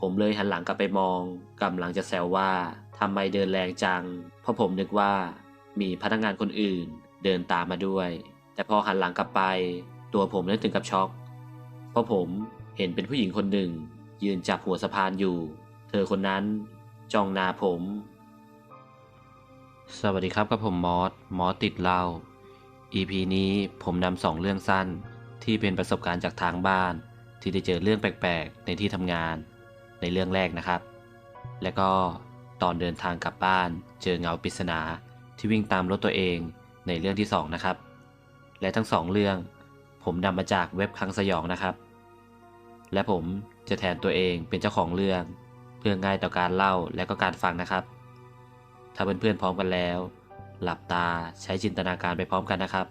ผมเลยหันหลังกลับไปมองกำลังจะแซวว่าทำไมเดินแรงจัง เพราะผมนึกว่ามีพนักงานคนอื่นเดินตามมาด้วย แต่พอหันหลังกลับไป ตัวผมนึกถึงกับช็อก เพราะผมเห็นเป็นผู้หญิงคนหนึ่ง ยืนจับหัวสะพานอยู่ เธอคนนั้นจ้องหน้าผม สวัสดีครับกับผมมอสมอสติดเล้า EP นี้ผมนำสองเรื่องสั้นที่เป็นประสบการณ์จากทางบ้าน ที่ได้เจอเรื่องแปลกๆ ในที่ทำงาน ในเรื่องแรกนะครับ และก็ตอนเดินทางกลับบ้าน เจอเงาปริศนาที่วิ่งตามรถตัวเองในเรื่องที่สองนะครับ และทั้งสองเรื่อง ผมนำมาจากเว็บคลังสยองนะครับ และผมจะแทนตัวเองเป็นเจ้าของเรื่อง เพื่อง่ายต่อการเล่าและก็การฟังนะครับ ถ้าเพื่อนๆพร้อมกันแล้ว หลับตาใช้จินตนาการไปพร้อมกันนะครับ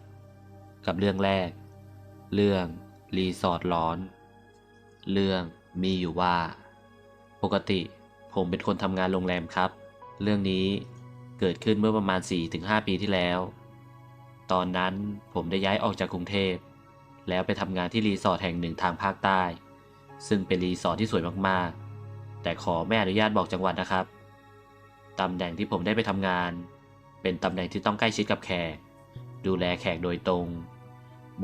กับเรื่องแรก เรื่องรีสอร์ทร้อน เรื่องมีอยู่ว่า ปกติผมเป็นคนทำงานโรงแรมครับ เรื่องนี้เกิดขึ้นเมื่อประมาณ 4-5 ปีที่แล้ว ตอนนั้นผมได้ย้ายออกจากกรุงเทพ แล้วไปทำงานที่รีสอร์ทแห่งหนึ่งทางภาคใต้ ซึ่งเป็นรีสอร์ทที่สวยมากๆ แต่ขอไม่อนุญาตบอกจังหวัดนะครับ ตำแหน่งที่ผมได้ไปทำงาน เป็นตำแหน่งที่ต้องใกล้ชิดกับแขก ดูแลแขกโดยตรง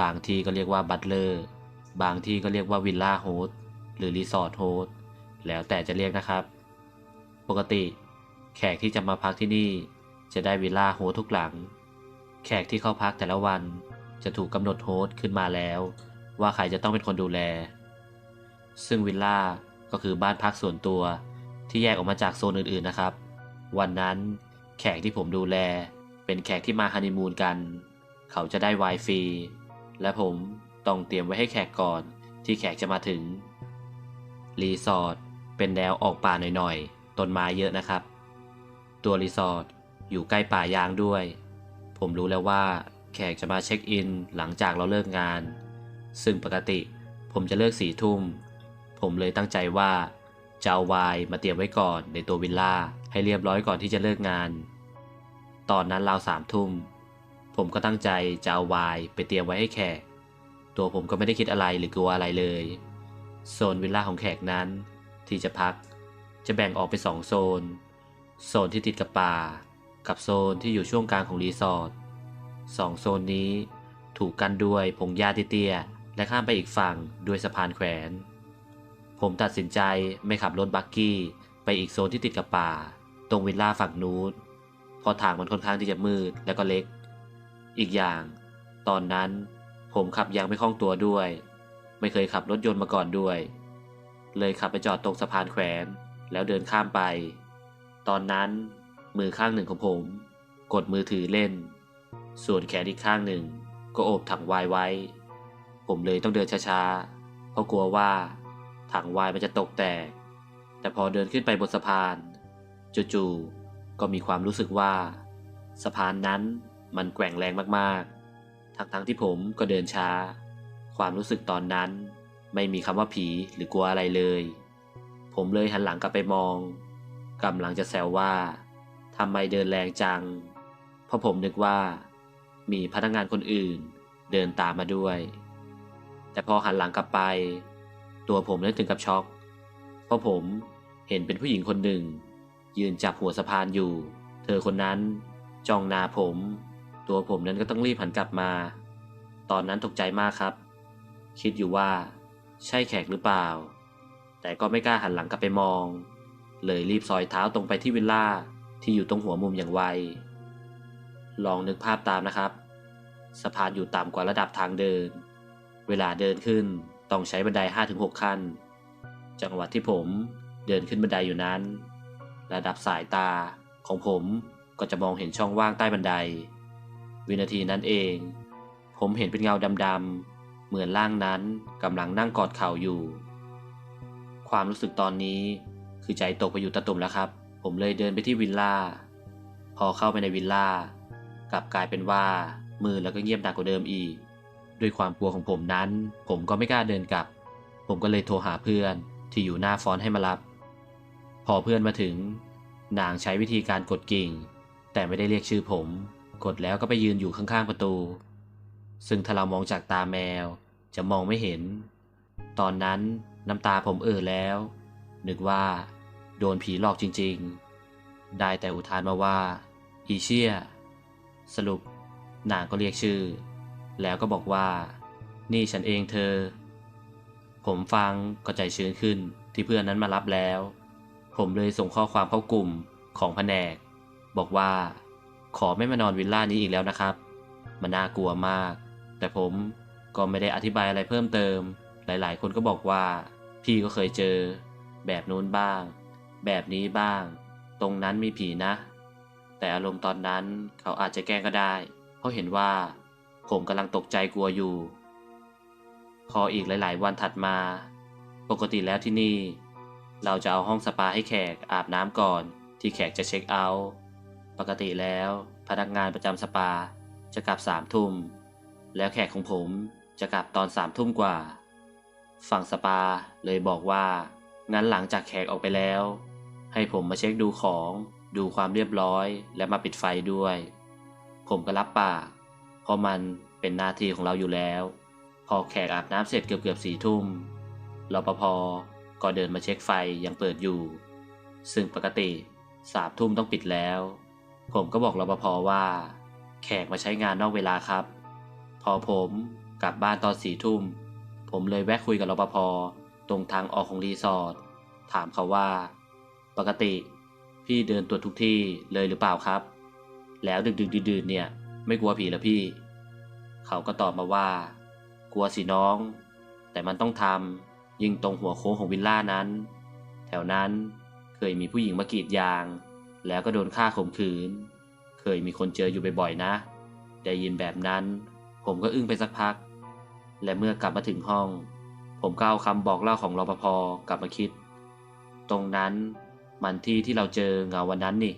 บางที่ก็เรียกว่าบัตเลอร์ บางที่ก็เรียกว่าวิลล่าโฮสต์หรือรีสอร์ทโฮสต์ แล้วแต่จะเรียกนะครับ ปกติ แขกที่จะมาพักที่นี่ จะได้วิลล่าโฮสทุกหลัง แขกที่เข้าพักแต่ละวันจะถูกกำหนดโฮสต์ขึ้นมาแล้ว ว่าใครจะต้องเป็นคนดูแล ซึ่งวิลล่าก็คือบ้านพักส่วนตัวที่แยกออกมาจากโซนอื่นๆนะครับ วันนั้นแขกที่ผมดูแล เป็นแขกที่มาฮันนีมูนกัน เขาจะได้ไวน์ฟรีและผมต้องเตรียมไว้ให้แขกก่อนที่แขกจะมาถึง รีสอร์ท เป็นแนวออกป่าหน่อยๆ ต้นไม้เยอะนะครับ ตัวรีสอร์ทอยู่ใกล้ป่ายางด้วย ผมรู้แล้วว่าแขกจะมาเช็คอินหลังจากเราเลิกงาน ซึ่งปกติผมจะเลิกสี่ทุ่ม ผมเลยตั้งใจว่าจะเอาไวน์มาเตรียมไว้ก่อนในตัววิลล่าให้เรียบร้อยก่อนที่จะเลิกงาน ตอนนั้นราวสามทุ่ม ผมก็ตั้งใจจะเอาไวน์ไปเตรียมไว้ให้แขก ตัวผมก็ไม่ได้คิดอะไรหรือกลัวอะไรเลย โซนวิลล่าของแขกนั้น ที่จะพัก จะแบ่งออกเป็นสองโซน โซนที่ติดกับป่า กับโซนที่อยู่ช่วงกลางของรีสอร์ทสองโซนนี้ถูกกันด้วยพงหญ้าเตี้ยและข้ามไปอีกฝั่งด้วยสะพานแขวน ผมตัดสินใจไม่ขับรถบักกี้ไปอีกโซนที่ติดกับป่า ตรงวิลล่าฝั่งนู้นเพราะทางมันค่อนข้างที่จะมืดและก็เล็ก อีกอย่าง ตอนนั้นผมขับยังไม่คล่องตัวด้วย ไม่เคยขับรถยนต์มาก่อนด้วย เลยขับไปจอดตรงสะพานแขวน แล้วเดินข้ามไป ตอนนั้นมือข้างหนึ่งของผม กดมือถือเล่น ส่วนแขนอีกข้างหนึ่ง ก็โอบถังไวน์ไว้ ผมเลยต้องเดินช้าๆ เพราะกลัวว่า ถังไวน์มันจะตกแตก แต่พอเดินขึ้นไปบนสะพานจู่ๆก็มีความรู้สึกว่า สะพานนั้นมันแกว่งแรงมากๆ ทั้งๆที่ผมก็เดินช้า ความรู้สึกตอนนั้น ไม่มีคำว่าผีหรือกลัวอะไรเลย ผมเลยหันหลังกลับไปมองกำลังจะแซวว่าทำไมเดินแรงจัง เพราะผมนึกว่า มีพนักงานคนอื่นเดินตามมาด้วย แต่พอหันหลังกลับไป ตัวผมนึกถึงกับช็อก เพราะผมเห็นเป็นผู้หญิงคนหนึ่ง ยืนจับหัวสะพานอยู่ เธอคนนั้นจ้องหน้าผม ตัวผมนั้นก็ต้องรีบหันกลับมา ตอนนั้นตกใจมากครับ คิดอยู่ว่า ใช่แขกหรือเปล่า แต่ก็ไม่กล้าหันหลังกลับไปมอง เลยรีบซอยเท้าตรงไปที่วิลล่าที่อยู่ตรงหัวมุมอย่างไว ลองนึกภาพตามนะครับ สะพานอยู่ต่ำกว่าระดับทางเดิน เวลาเดินขึ้นต้องใช้บันได 5-6 ขั้น จังหวะที่ผมเดินขึ้นบันไดอยู่นั้น ระดับสายตาของผมก็จะมองเห็นช่องว่างใต้บันได วินาทีนั้นเอง ผมเห็นเป็นเงาดำๆ เหมือนร่างนั้นกำลังนั่งกอดเข่าอยู่ ความรู้สึกตอนนี้คือใจตกไปอยู่ตะตุ่มแล้วครับ ผมเลยเดินไปที่วิลล่า พอเข้าไปในวิลล่ากลับกลายเป็นว่ามือแล้วก็เงียบหนักกว่าเดิมอีก ด้วยความกลัวของผมนั้น ผมก็ไม่กล้าเดินกลับ ผมก็เลยโทรหาเพื่อนที่อยู่หน้าฟอนให้มารับ พอเพื่อนมาถึง นางใช้วิธีการกดกิ่ง แต่ไม่ได้เรียกชื่อผม กดแล้วก็ไปยืนอยู่ข้างๆประตู ซึ่งถ้าเรามองจากตาแมวจะมองไม่เห็น ตอนนั้นน้ำตาผมเอ่อแล้ว นึกว่า โดนผีหลอกจริงๆ ได้แต่อุทานมาว่า อีเชียสรุปนางก็เรียกชื่อ แล้วก็บอกว่า นี่ฉันเองเธอ ผมฟังก็ใจชื้นขึ้นที่เพื่อนนั้นมารับแล้ว ผมเลยส่งข้อความเข้ากลุ่มของแผนก บอกว่า ขอไม่มานอนวิลล่านี้อีกแล้วนะครับ มันน่ากลัวมาก แต่ผมก็ไม่ได้อธิบายอะไรเพิ่มเติม หลายๆ คนก็บอกว่า พี่ก็เคยเจอ แบบนู้นบ้าง แบบนี้บ้าง ตรงนั้นมีผีนะ แต่อารมณ์ตอนนั้นเขาอาจจะแกล้งก็ได้ เพราะเห็นว่า ผมกำลังตกใจกลัวอยู่ พออีกหลาย ๆ วันถัดมา ปกติแล้วที่นี่ เราจะเอาห้องสปาให้แขกอาบน้ำก่อน ที่แขกจะเช็คเอาท์ปกติแล้วพนักงานประจำสปาจะกลับสามทุ่ม แล้วแขกของผมจะกลับตอนสามทุ่มกว่า ฝั่งสปาเลยบอกว่า งั้นหลังจากแขกออกไปแล้ว ให้ผมมาเช็คดูของดูความเรียบร้อย และมาปิดไฟด้วย ผมก็รับปาก เพราะมันเป็นหน้าที่ของเราอยู่แล้ว พอแขกอาบน้ำเสร็จเกือบเกือบสี่ทุ่มรปภก็เดินมาเช็คไฟยังเปิดอยู่ ซึ่งปกติสามทุ่มต้องปิดแล้ว ผมก็บอกรปภว่า แขกมาใช้งานนอกเวลาครับ พอผมกลับบ้านตอนสี่ทุ่ม ผมเลยแวะคุยกับรปภตรงทางออกของรีสอร์ทถามเขาว่า ปกติพี่เดินตรวจทุกที่เลยหรือเปล่าครับ แล้วดึกดึกดื่นเนี่ย ไม่กลัวผีหรอพี่ เขาก็ตอบมาว่า กลัวสิน้อง แต่มันต้องทำยิ่งตรงหัวโค้งของวิลล่านั้น แถวนั้นเคยมีผู้หญิงมากรีดยาง แล้วก็โดนฆ่าข่มขืน เคยมีคนเจออยู่บ่อยๆนะ ได้ยินแบบนั้น ผมก็อึ้งไปสักพัก และเมื่อกลับมาถึงห้อง ผมก็เอาคำบอกเล่าของรปภกลับมาคิด ตรงนั้นมันที่ที่เราเจอเงาวันนั้นนี่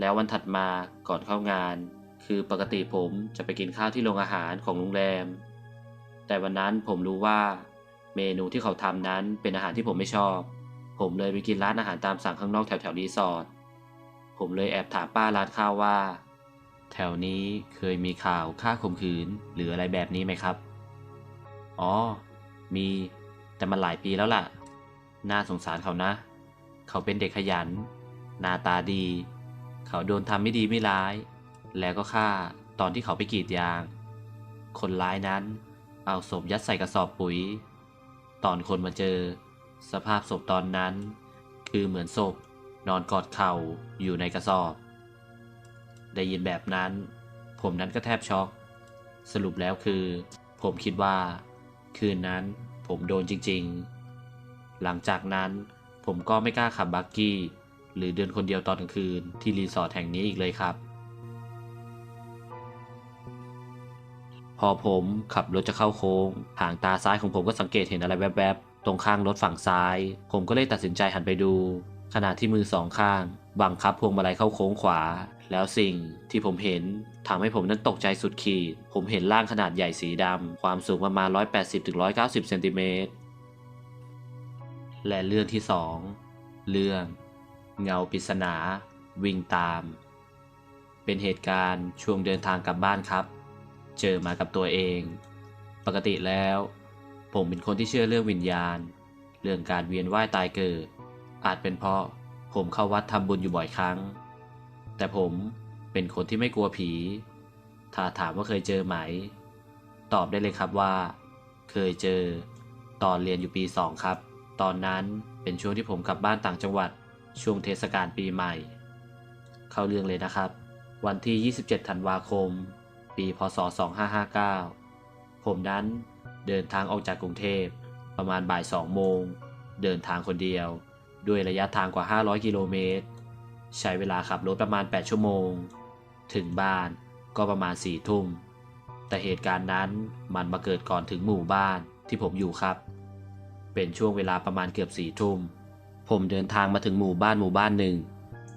แล้ววันถัดมาก่อนเข้างาน คือปกติผมจะไปกินข้าวที่โรงอาหารของโรงแรม แต่วันนั้นผมรู้ว่าเมนูที่เขาทำนั้นเป็นอาหารที่ผมไม่ชอบ ผมเลยไปกินร้านอาหารตามสั่งข้างนอกแถวแถวรีสอร์ทผมเลยแอบถามป้าร้านข้าวว่า แถวนี้เคยมีข่าวฆ่าข่มขืนหรืออะไรแบบนี้ไหมครับ อ๋อ มี แต่มันหลายปีแล้วล่ะ น่าสงสารเขานะ เขาเป็นเด็กขยัน หน้าตาดี เขาโดนทำไม่ดีไม่ร้าย แล้วก็ฆ่าตอนที่เขาไปกรีดยาง คนร้ายนั้น เอาศพยัดใส่กระสอบปุ๋ย ตอนคนมาเจอ สภาพศพตอนนั้น คือเหมือนศพนอนกอดเข่าอยู่ในกระสอบ ได้ยินแบบนั้น ผมนั้นก็แทบช็อก สรุปแล้วคือ ผมคิดว่า คืนนั้นผมโดนจริงๆ หลังจากนั้นผมก็ไม่กล้าขับบักกี้ หรือเดินคนเดียวตอนกลางคืนที่รีสอร์ทแห่งนี้อีกเลยครับ พอผมขับรถจะเข้าโค้ง หางตาซ้ายของผมก็สังเกตเห็นอะไรแวบๆ ตรงข้างรถฝั่งซ้าย ผมก็เลยตัดสินใจหันไปดู ขณะที่มือสองข้าง บังคับพวงมาลัยเข้าโค้งขวา แล้วสิ่งที่ผมเห็นทำให้ผมนั้นตกใจสุดขีด ผมเห็นร่างขนาดใหญ่สีดำ ความสูงประมาณ 180-190เซนติเมตร และเรื่องที่สอง เรื่อง เงาปริศนา วิ่งตาม เป็นเหตุการณ์ช่วงเดินทางกลับบ้านครับ เจอมากับตัวเอง ปกติแล้ว ผมเป็นคนที่เชื่อเรื่องวิญญาณ เรื่องการเวียนว่ายตายเกิด อาจเป็นเพราะผมเข้าวัดทำบุญอยู่บ่อยครั้ง แต่ผมเป็นคนที่ไม่กลัวผี ถ้าถามว่าเคยเจอไหม ตอบได้เลยครับว่า เคยเจอ ตอนเรียนอยู่ปีสองครับ ตอนนั้นเป็นช่วงที่ผมกลับบ้านต่างจังหวัด ช่วงเทศกาลปีใหม่ เข้าเรื่องเลยนะครับ วันที่ 27 ธันวาคม ปีพศ 2559 ผมนั้นเดินทางออกจากกรุงเทพประมาณบ่ายสองโมง เดินทางคนเดียว ด้วยระยะทางกว่า 500 กิโลเมตร ใช้เวลาขับรถประมาณ 8 ชั่วโมง ถึงบ้านก็ประมาณ4ทุ่ม แต่เหตุการณ์นั้นมันมาเกิดก่อนถึงหมู่บ้านที่ผมอยู่ครับ เป็นช่วงเวลาประมาณเกือบ4ทุ่ม ผมเดินทางมาถึงหมู่บ้านหมู่บ้านหนึ่ง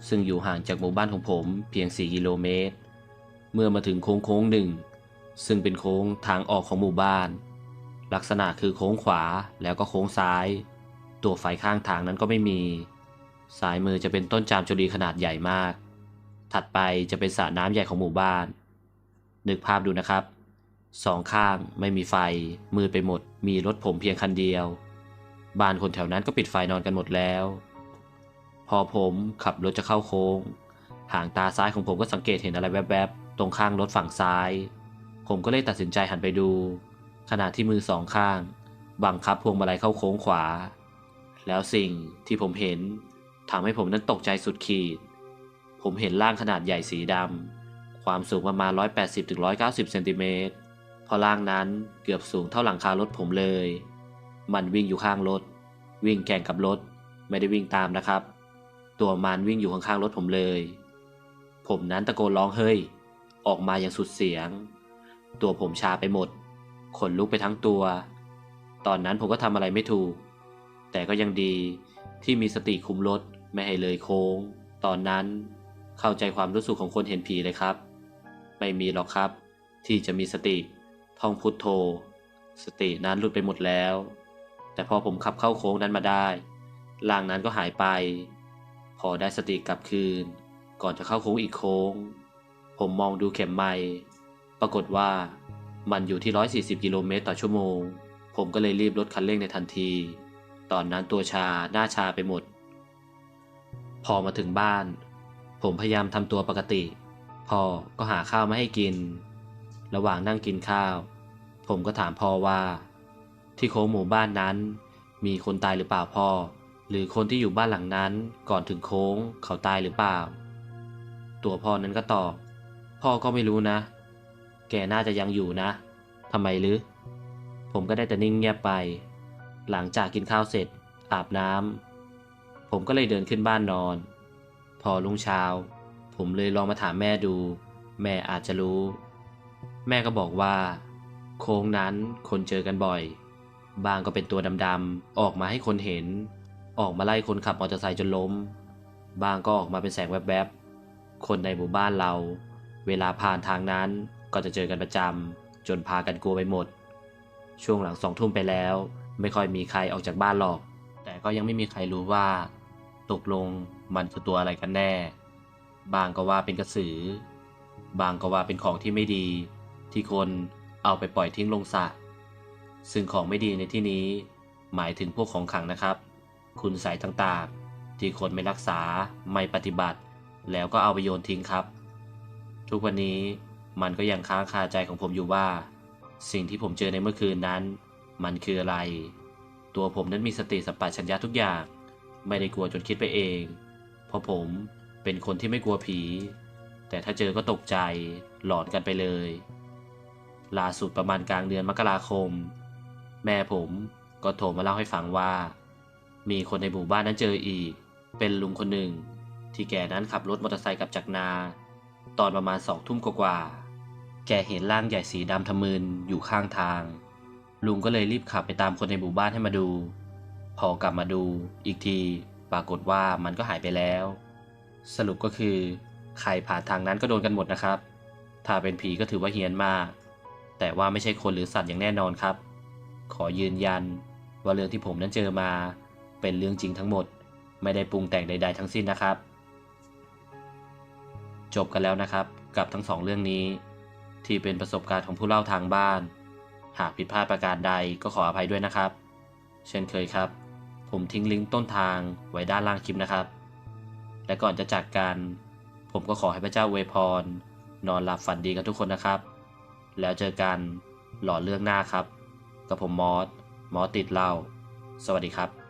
ซึ่งอยู่ห่างจากหมู่บ้านของผมเพียง 4 กิโลเมตร เมื่อมาถึงโค้งโค้งหนึ่ง ซึ่งเป็นโค้งทางออกของหมู่บ้าน ลักษณะคือโค้งขวาแล้วก็โค้งซ้าย ตัวไฟข้างทางนั้นก็ไม่มี ซ้ายมือจะเป็นต้นจามจุลีขนาดใหญ่มาก ถัดไปจะเป็นสระน้ำใหญ่ของหมู่บ้าน นึกภาพดูนะครับ สองข้างไม่มีไฟ มืดไปหมด มีรถผมเพียงคันเดียว บ้านคนแถวนั้นก็ปิดไฟนอนกันหมดแล้ว พอผมขับรถจะเข้าโค้ง หางตาซ้ายของผมก็สังเกตเห็นอะไรแวบๆ ตรงข้างรถฝั่งซ้าย ผมก็เลยตัดสินใจหันไปดู ขณะที่มือสองข้าง บังคับพวงมาลัยเข้าโค้งขวา แล้วสิ่งที่ผมเห็น ทำให้ผมนั้นตกใจสุดขีด ผมเห็นร่างขนาดใหญ่สีดำ ความสูงประมาณ 180-190 เซนติเมตรพราะร่างนั้นเกือบสูงเท่าหลังคารถผมเลย มันวิ่งอยู่ข้างรถ วิ่งแข่งกับรถ ไม่ได้วิ่งตามนะครับ ตัวมันวิ่งอยู่ข้างๆรถผมเลย ผมนั้นตะโกนร้องเฮ้ย ออกมาอย่างสุดเสียง ตัวผมชาไปหมด ขนลุกไปทั้งตัว ตอนนั้นผมก็ทำอะไรไม่ถูก แต่ก็ยังดี ที่มีสติคุมรถไม่ให้เลยโค้ง ตอนนั้นเข้าใจความรู้สึกของคนเห็นผีเลยครับ ไม่มีหรอกครับ ที่จะมีสติท่องพุทโธ สตินั้นหลุดไปหมดแล้ว แต่พอผมขับเข้าโค้งนั้นมาได้ร่างนั้นก็หายไป พอได้สติกลับคืน ก่อนจะเข้าโค้งอีกโค้ง ผมมองดูเข็มไม้ปรากฏว่ามันอยู่ที่ 140 กิโลเมตรต่อชั่วโมง ผมก็เลยรีบลดคันเร่งในทันที ตอนนั้นตัวชาหน้าชาไปหมด พอมาถึงบ้าน ผมพยายามทำตัวปกติ พ่อก็หาข้าวมาให้กิน ระหว่างนั่งกินข้าว ผมก็ถามพ่อว่า ที่โค้งหมู่บ้านนั้น มีคนตายหรือเปล่าพ่อ หรือคนที่อยู่บ้านหลังนั้นก่อนถึงโค้งเขาตายหรือเปล่า ตัวพ่อนั้นก็ตอบพ่อก็ไม่รู้นะ แกน่าจะยังอยู่นะทำไมหรือ ผมก็ได้แต่นิ่งเงียบไป หลังจากกินข้าวเสร็จ อาบน้ำผมก็เลยเดินขึ้นบ้านนอน พอรุ่งเช้า ผมเลยลองมาถามแม่ดู แม่อาจจะรู้ แม่ก็บอกว่า โค้งนั้นคนเจอกันบ่อย บางก็เป็นตัวดำๆออกมาให้คนเห็น ออกมาไล่คนขับมอเตอร์ไซค์จนล้ม บางก็ออกมาเป็นแสงแวบๆ คนในหมู่บ้านเรา เวลาผ่านทางนั้นก็จะเจอกันประจำจนพากันกลัวไปหมด ช่วงหลังสองทุ่มไปแล้ว ไม่ค่อยมีใครออกจากบ้านหรอก แต่ก็ยังไม่มีใครรู้ว่า ตกลงมันคือตัวอะไรกันแน่ บางก็ว่าเป็นกระสือ บางก็ว่าเป็นของที่ไม่ดี ที่คนเอาไปปล่อยทิ้งลงสระซึ่งของไม่ดีในที่นี้ หมายถึงพวกของขังนะครับ คุณใส่ต่างๆ ที่คนไม่รักษาไม่ปฏิบัติ แล้วก็เอาไปโยนทิ้งครับ ทุกวันนี้มันก็ยังค้างคาใจของผมอยู่ว่า สิ่งที่ผมเจอในเมื่อคืนนั้น มันคืออะไร ตัวผมนั้นมีสติสัมปชัญญะทุกอย่าง ไม่ได้กลัวจนคิดไปเอง เพราะผมเป็นคนที่ไม่กลัวผี แต่ถ้าเจอก็ตกใจหลอนกันไปเลยล่าสุดประมาณกลางเดือนมกราคม แม่ผมก็โทรมาเล่าให้ฟังว่า มีคนในหมู่บ้านนั้นเจออีก เป็นลุงคนหนึ่ง ที่แกนั้นขับรถมอเตอร์ไซค์กลับจากนา ตอนประมาณสองทุ่มกว่าๆแกเห็นร่างใหญ่สีดำทะมึนอยู่ข้างทาง ลุงก็เลยรีบขับไปตามคนในหมู่บ้านให้มาดู พอกลับมาดูอีกที ปรากฏว่ามันก็หายไปแล้ว สรุปก็คือ ใครผ่านทางนั้นก็โดนกันหมดนะครับ ถ้าเป็นผีก็ถือว่าเฮี้ยนมาก แต่ว่าไม่ใช่คนหรือสัตว์อย่างแน่นอนครับ ขอยืนยัน ว่าเรื่องที่ผมนั้นเจอมา เป็นเรื่องจริงทั้งหมด ไม่ได้ปรุงแต่งใด ๆ ทั้งสิ้นนะครับ จบกันแล้วนะครับ กับทั้งสองเรื่องนี้ ที่เป็นประสบการณ์ของผู้เล่าทางบ้าน หากผิดพลาดประการใดก็ขออภัยด้วยนะครับ เช่นเคยครับ ผมทิ้งลิงก์ต้นทางไว้ด้านล่างคลิปนะครับ และก่อนจะจากกัน ผมก็ขอให้พระเจ้าเวพร นอนหลับฝันดีกันทุกคนนะครับ แล้วเจอกันหล่อเรื่องหน้าครับ กับผมมอสมอสติดเล่า สวัสดีครับ